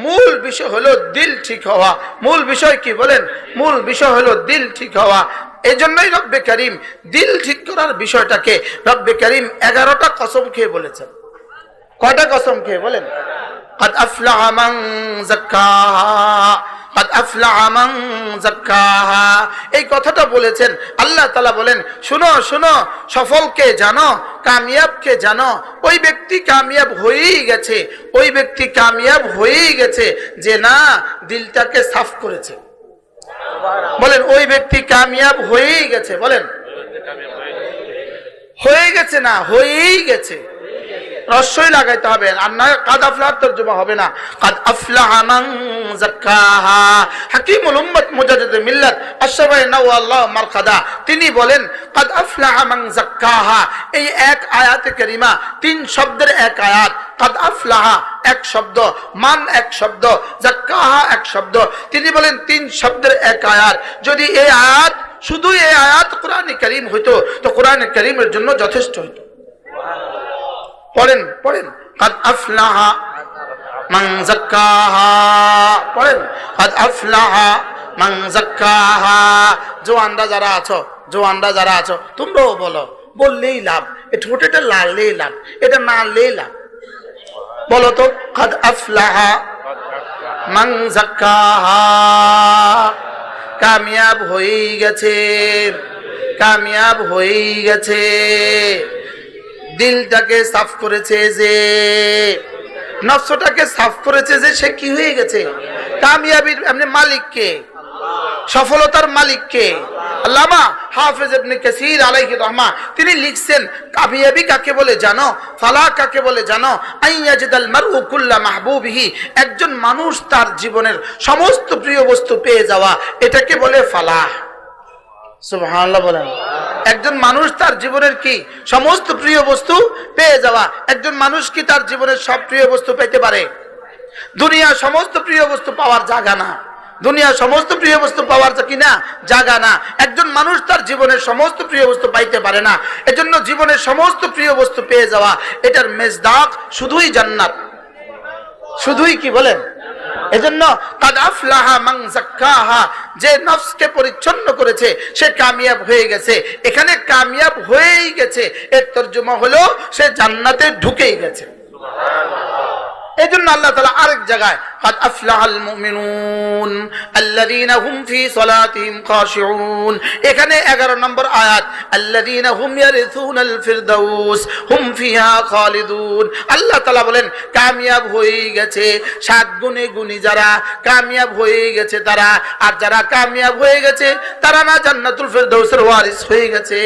মূল বিষয় হলো দিল ঠিক হওয়া। মূল বিষয় কি বলেন? মূল বিষয় হলো দিল ঠিক হওয়া। এই জন্যই রব্বে করিম দিল ঠিক করার বিষয়টাকে রব্বে করিম এগারোটা কসম খেয়ে বলেছেন। কয়টা কসম খেয়ে বলেন? এই কথাটা বলেছেন। আল্লাহ তালা বলেন, শুনো শুনো, সফলকে জানো, কামিয়াবকে জানো। ওই ব্যক্তি কামিয়াব হয়েই গেছে। ওই ব্যক্তি কামিয়াব হয়েই গেছে যে না, দিলটাকে সাফ করেছে। বলেন, ওই ব্যক্তি কামিয়াব হয়েই গেছে। বলেন হয়ে গেছে না, হয়েই গেছে। রস্যই লাগাইতে হবে, আর না কাদ আফলাহ তর্জমা হবে না। কাদ আফলাহ মান যাক্কাহা। হাকিমুল উম্মত মুজাদ্দিদ মিল্লাত আশরাফাই নাওয়াল্লাহ মারকাদা, তিনি বলেন, কাদ আফলাহ মান যাক্কাহা। এই এক আয়াতে কারিমা, তিন শব্দের এক আয়াত। কাদ আফলাহা এক শব্দ, মান এক শব্দ, যাক্কাহা এক শব্দ। তিনি বলেন, তিন শব্দের এক আয়াত। যদি এই আয়াত, শুধু এই আয়াত কোরআন করিম হইতো, তো কোরআন করিমের জন্য যথেষ্ট হইতো। পড়েন পড়েন। কাদ আফলাহা মান যাক্কাহা পড়েন। কাদ আফলাহা মান যাক্কাহা জোয়ানরা যারা আছো, জোয়ানরা যারা আছো, তোমরাও বলো, বললেই লাভ। এ ঠোঁটেটা লাললেই লাভ, এটা নাড়লেই লাভ। বলো তো, কাদ আফলাহা মান যাক্কাহা কামিয়াব হয়ে গেছে, কামিয়াব হয়ে গেছে। দিলটাকে সাফ করেছে যে, নফসটাকে সাফ করেছে যে সে কি হয়ে গেছে? কামিয়াবির এমনি মালিককে, সফলতার মালিককে। আল্লামা হাফেজ ইবনে কাসির আলাইহি রহমা তিনি লিখছেন, কামিয়াবি কাকে বলে জানো? ফালাহ কাকে বলে জানো? আইয়াজিদাল মারউ কুল্লা মাহবুবিহি। একজন মানুষ তার জীবনের সমস্ত প্রিয় বস্তু পেয়ে যাওয়া, এটাকে বলে ফালাহ। সুবহানাল্লাহ বলেন। একজন মানুষ তার জীবনের কি সমস্ত প্রিয় বস্তু পেয়ে যাওয়া? একজন মানুষ কি তার জীবনের সব প্রিয় বস্তু পেতে পারে? দুনিয়া সমস্ত প্রিয় বস্তু পাওয়ার জায়গা না। দুনিয়া সমস্ত প্রিয় বস্তু পাওয়ার কি না? জায়গা না। একজন মানুষ তার জীবনের সমস্ত প্রিয় বস্তু পাইতে পারে না। এজন্য জীবনের সমস্ত প্রিয় বস্তু পেয়ে যাওয়া, এটার মেজদাক শুধুই জান্নাত। শুধুই কি বলেন? এজন্য যে নফসকে পরিচ্ছন্ন করেছে, সে কামিয়াব হয়ে গেছে। এখানে কামিয়াব হয়েই গেছে। এর তর্জমা হলো, সে জান্নাতে ঢুকেই গেছে। এই জন্য আল্লাহ তালা আরেক জায়গায় قد أفلح المؤمنون الذين هم في صلاتهم خاشعون এখানে 11 নম্বর আয়াত الذين هم يرثون الفردوس هم فيها خالدون আল্লাহ তাআলা বলেন কামিয়াব হয়ে গেছে সাত গুণে গুণী যারা কামিয়াব হয়ে গেছে তারা আর যারা কামিয়াব হয়ে গেছে তারা না জান্নাতুল ফেরদৌসের ওয়ারিস হয়ে গেছে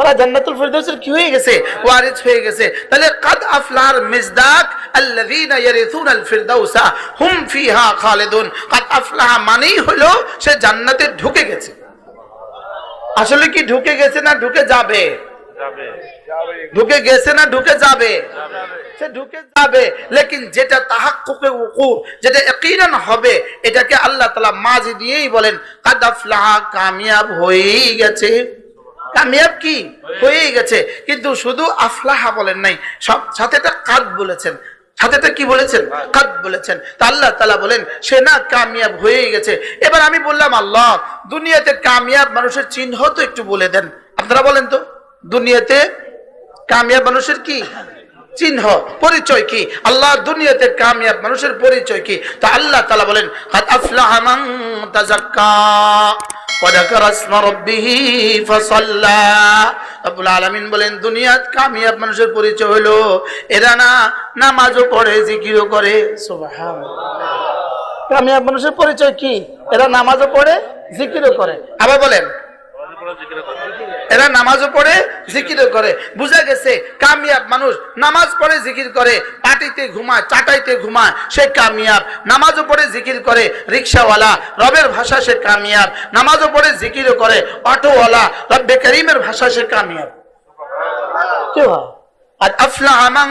তারা জান্নাতুল ফেরদৌসের কি হয়ে গেছে? ওয়ারিস হয়ে গেছে। তাহলে কাদ আফলার মিজদাক আল্লাযীনা ইয়ারিসুনাল ফিরদাউসা হুম ফিহা খালিদুন। কাদ আফলাহা মানেই হলো সে জান্নাতে ঢুকে গেছে। আসলে কি ঢুকে গেছে না ঢুকে যাবে? ঢুকে গেছে না ঢুকে যাবে? সে ঢুকে যাবে। লেকিন যেটা তাহাক্কুকে উকু যেটা ইয়াকিনান হবে এটাকে আল্লাহ তালা মাঝে দিয়েই বলেন কাদ আফলাহা কামিয়াব হয়েই গেছে। কামিয়াব কি? হয়েই গেছে। কিন্তু শুধু আফলাহা বলেন নাই, সব সাথে একটা কাদ বলেছেন। সাথে একটা কি বলেছেন? কাদ বলেছেন। তা আল্লাহ তালা বলেন, সে না কামিয়াব হয়েই গেছে। এবার আমি বললাম, আল্লাহ, দুনিয়াতে কামিয়াব মানুষের চিহ্ন তো একটু বলে দেন। আপনারা বলেন তো, দুনিয়াতে কামিয়াব মানুষের কি? চিহ্ন, পরিচয় কি? আল্লাহ, দুনিয়াতে কামিয়াব মানুষের পরিচয় কি? তা আল্লাহ তালা বলেন আফলাহা وذكر اسم ربه فصلى রব্বুল আলামিন বলেন দুনিয়াত কামিয়াব মানুষের পরিচয় হলো এরা না নামাজও পড়ে জিকিরও করে সুবহানাল্লাহ কামিয়াব মানুষের পরিচয় কি এরা নামাজও পড়ে জিকিরও করে আবার বলেন এরা নামাজও পড়ে জিকিরও করে। বুঝা গেছে কামিয়াব মানুষ নামাজ পড়ে জিকির করে। পাটিতে ঘুমায় চাটাইতে ঘুমায় সে কামিয়াব। নামাজও পড়ে জিকির করে। রিক্সাওয়ালা রবের ভাষা সে কামিয়াব। নামাজও পড়ে জিকিরও করে। অটোওয়ালা রব্বে করিমের ভাষা সে কামিয়াব। কি আর আফলাহ মান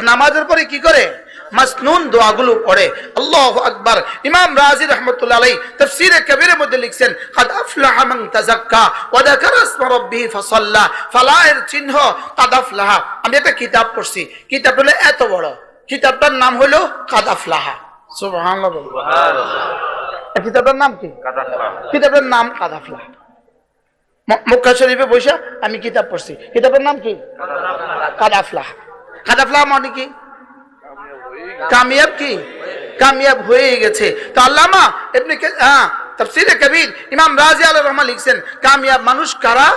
নামাজের পরে কি করে? মাসনুন দোয়াগুলো পড়ে। আল্লাহু আকবার। ইমাম রাজি রাহমাতুল্লাহ আলাইহি তাফসীরে কবীরের মধ্যে লিখছেন কাদ আফলাহা মান তাযাক্কা ওয়া যাকারা ইসমা রাব্বিহি ফাসাল্লা। ফালাহের চিহ্ন কাদ আফলাহা। আমি একটা কিতাব পড়ছি। কিতাবটা হলো এত বড়। কিতাবটার নাম হলো কাদ আফলাহা। সুবহানাল্লাহ। কিতাবটার নাম কি? কিতাবের নাম কাদাফলা ম- মক্কা শরীফে বৈশা আমি কিতাব পড়ছি। কিতাবের নাম কি? কাদাফলা কাদাফলা মানে কি? কামিয়াব কি? কামিয়াব হয়ে গেছে। তো আল্লামা এমনি হ্যাঁ কবির ইমাম রাজি আল রহমান লিখছেন, কামিয়াব মানুষ কারা?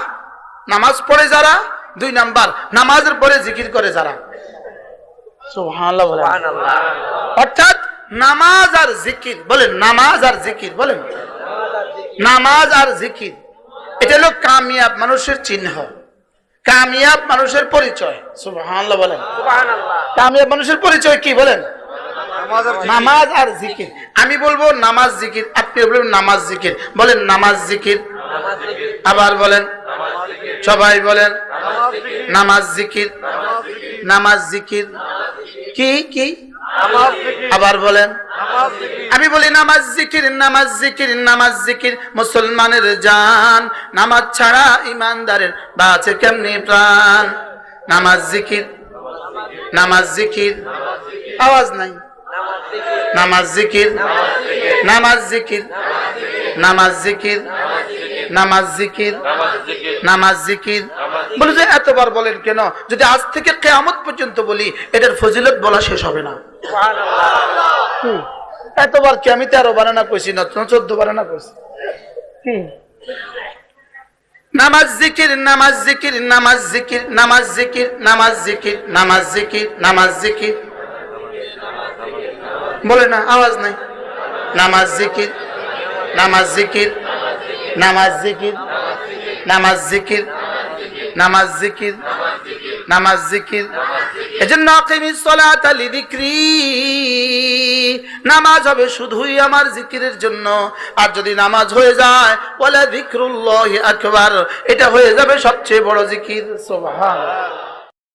নামাজ পড়ে যারা? দুই নাম্বার, নামাজের পরে জিকির করে যারা। অর্থাৎ নামাজ আর জিকির, বলেন নামাজ আর জিকির, বলেন। নামাজ আর জিকির, এটা হলো কামিয়াব মানুষের চিহ্ন। কামিয়াব মানুষের পরিচয় সুবহানাল্লাহ বলেন কামিয়াব মানুষের পরিচয় কি বলেন নামাজ আর জিকির আমি বলব নামাজ জিকির আপনি বলবেন নামাজ জিকির বলেন নামাজ জিকির আবার বলেন সবাই বলেন নামাজ জিকির নামাজ জিকির কি কি আবার বলেন আমি বলি নামাজ জিকির নামাজ জিকির নামাজ জিকির। মুসলমানের জান, নামাজ ছাড়া ইমানদারের বাঁচে কেমনি প্রাণ? নামাজ জিকির নামাজ জিকির। আওয়াজ নাই। নামাজ জিকির নামাজ জিকির। নামাজ জিকির নামাজ জিকির। নামাজ জিকির। বলে যে এতবার বলেন কেন? যদি আজ থেকে কেয়ামত পর্যন্ত বলি এটার ফজিলত বলা শেষ হবে না। এতবার কি আমি তেরো বানানা কইছি না চোদ্দ বানানা কইছি কি? নামাজ জিকির নামাজ জিকির নামাজ জিকির নামাজ জিকির নামাজ জিকির নামাজ জিকির নামাজ জিকির বলে না আওয়াজ নাই নামাজ জিকির নামাজ জিকির নামাজ জিকির নামাজ জিকির নামাজ জিকির নামাজ জিকির এজন্য আকিমিস সালাতা লিযিকরি নামাজ হবে শুধুই আমার জিকিরের জন্য। আর যদি নামাজ হয়ে যায় বলে যিকরুল্লাহি আকবার, এটা হয়ে যাবে সবচেয়ে বড় জিকির, সুবহানাল্লাহ।